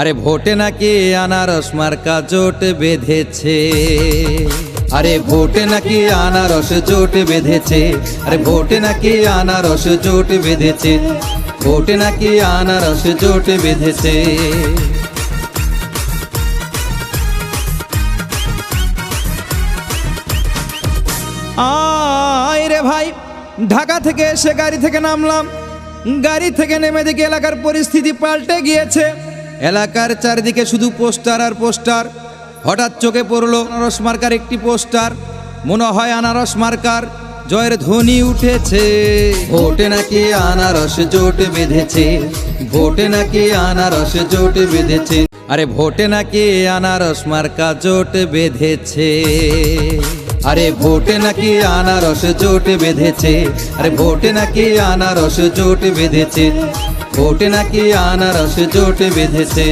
আরে ভোটে নাকি আনারস মার্কা জোট বেঁধেছে। আরে ভোটে নাকি আনারস জোট বেঁধেছে। আরে ভোটে নাকি আনারস জোট বেঁধেছে। ভোটে নাকি আনারস জোট বেঁধেছে। আয় রে ভাই, ঢাকা থেকে এসে গাড়ি থেকে নামলাম। গাড়ি থেকে নেমে দেখি এলাকার পরিস্থিতি পাল্টে গিয়েছে। এলাকার চারিদিকে শুধু পোস্টার আর পোস্টার। হঠাৎ চোখে পড়ল আনারস মার্কার একটি পোস্টার। মনে হয় আনারস মার্কার জয়ের ধ্বনি উঠেছে। ভোটে নাকি আনারস জোট বেঁধেছে? ভোটে নাকি আনারস জোট বেঁধেছে? আরে ভোটে নাকি আনারস মার্কা জোট বেঁধেছে? আরে ভোটে নাকি আনারস জোট বেঁধেছে? আরে ভোটে নাকি আনারস জোট বেঁধেছে? ভোটে নাকি আনারস জোট বেঁধেছে।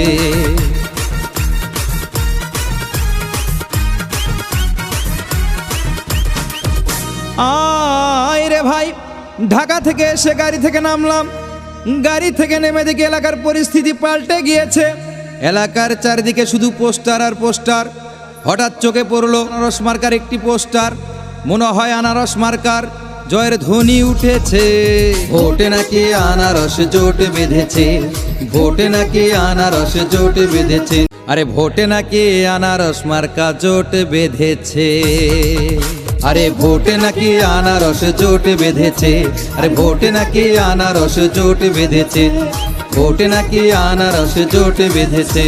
রে ভাই, ঢাকা থেকে এসে গাড়ি থেকে নামলাম। গাড়ি থেকে নেমে দেখি এলাকার পরিস্থিতি পাল্টে গিয়েছে। এলাকার চারিদিকে শুধু পোস্টার আর পোস্টার। হঠাৎ চোখে পড়ল আনারস মার্কার একটি পোস্টার। মনে হয় আনারস মার্কার। জয়ের ধ্বনি উঠেছে। ভোটে নাকি আনারস জোট বেঁধেছে। ভোটে নাকি আনারস জোট বেঁধেছে। আরে ভোটে নাকি আনারস মার্কা জোট বেঁধেছে। আরে ভোটে নাকি আনারস জোট বেঁধেছে। আরে ভোটে নাকি আনারস জোট বেঁধেছে। ভোটে নাকি আনারস জোট বেঁধেছে।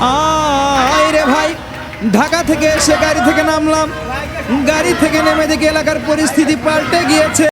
ভাই ঢাকা থেকে এসে গাড়ি থেকে নামলাম। গাড়ি থেকে নেমে দেখি এলাকার পরিস্থিতি পাল্টে গিয়েছে।